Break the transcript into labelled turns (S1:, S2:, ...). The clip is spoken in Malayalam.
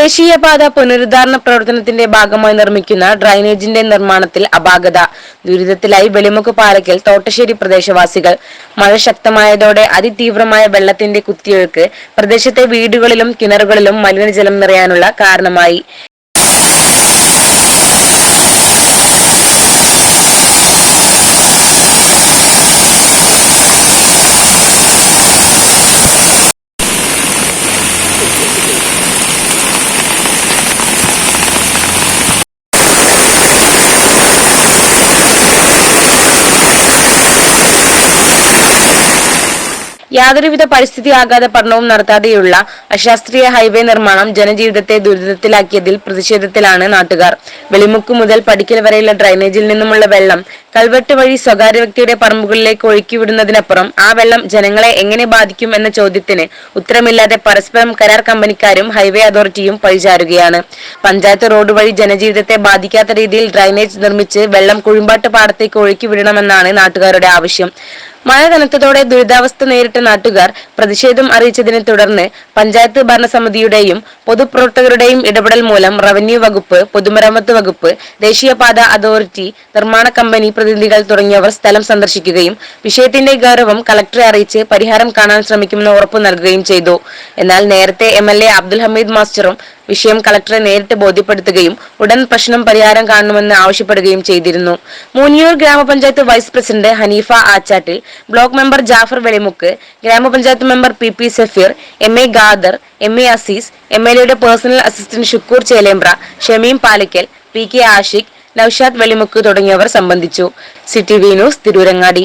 S1: ദേശീയപാത പുനരുദ്ധാരണ പ്രവർത്തനത്തിന്റെ ഭാഗമായി നിർമ്മിക്കുന്ന ഡ്രൈനേജിന്റെ നിർമ്മാണത്തിൽ അപാകത. ദുരിതത്തിലായി വെളിമുക്ക് പാലക്കൽ തോട്ടശ്ശേരി പ്രദേശവാസികൾ. മഴ ശക്തമായതോടെ അതിതീവ്രമായ വെള്ളത്തിന്റെ കുത്തിയൊഴുക്ക് പ്രദേശത്തെ വീടുകളിലും കിണറുകളിലും മലിനജലം നിറയാനുള്ള കാരണമായി. യാതൊരുവിധ പരിസ്ഥിതി ആഘാത പഠനവും നടത്താതെയുള്ള അശാസ്ത്രീയ ഹൈവേ നിർമ്മാണം ജനജീവിതത്തെ ദുരിതത്തിലാക്കിയതിൽ പ്രതിഷേധത്തിലാണ് നാട്ടുകാർ. വെളിമുക്ക് മുതൽ പടിക്കൽ വരെയുള്ള ഡ്രൈനേജിൽ നിന്നുമുള്ള വെള്ളം കൽവെട്ട് വഴി സ്വകാര്യ വ്യക്തിയുടെ പറമ്പുകളിലേക്ക് ഒഴുക്കിവിടുന്നതിനപ്പുറം ആ വെള്ളം ജനങ്ങളെ എങ്ങനെ ബാധിക്കും എന്ന ചോദ്യത്തിന് ഉത്തരമില്ലാതെ പരസ്പരം കരാർ കമ്പനിക്കാരും ഹൈവേ അതോറിറ്റിയും പഴിചാരുകയാണ്. പഞ്ചായത്ത് റോഡ് വഴി ജനജീവിതത്തെ ബാധിക്കാത്ത രീതിയിൽ ഡ്രൈനേജ് നിർമ്മിച്ച് വെള്ളം കുഴിമ്പാട്ട് പാടത്തേക്ക് ഒഴുക്കിവിടണമെന്നാണ് നാട്ടുകാരുടെ ആവശ്യം. മഴ കനത്തതോടെ ദുരിതാവസ്ഥ നേരിട്ട നാട്ടുകാർ പ്രതിഷേധം അറിയിച്ചതിനെ തുടർന്ന് പഞ്ചായത്ത് ഭരണസമിതിയുടെയും പൊതുപ്രവർത്തകരുടെയും ഇടപെടൽ മൂലം റവന്യൂ വകുപ്പ് പൊതുമരാമത്ത് വകുപ്പ് ദേശീയപാത അതോറിറ്റി നിർമ്മാണ കമ്പനി പ്രതിനിധികൾ തുടങ്ങിയവർ സ്ഥലം സന്ദർശിക്കുകയും വിഷയത്തിന്റെ ഗൗരവം കളക്ടറെ അറിയിച്ച് പരിഹാരം കാണാൻ ശ്രമിക്കുമെന്ന് ഉറപ്പു നൽകുകയും ചെയ്തു. എന്നാൽ നേരത്തെ എം അബ്ദുൽ ഹമീദ് മാസ്റ്ററും വിഷയം കളക്ടറെ നേരിട്ട് ബോധ്യപ്പെടുത്തുകയും ഉടൻ പ്രശ്നം പരിഹാരം കാണണമെന്ന് ആവശ്യപ്പെടുകയും ചെയ്തിരുന്നു. Moonniyur grama panchayat vice president Haneefa Achattil block member Jafar Velimukku grama panchayat member P P Safeer M A Khader M A Azeez M L എയുടെ personal assistant Shukkur Chelembra Shameem Palikkal P K Ashiq Noushad Velimukku തുടങ്ങിയവർ സംബന്ധിച്ചു. City V news Tirurangadi.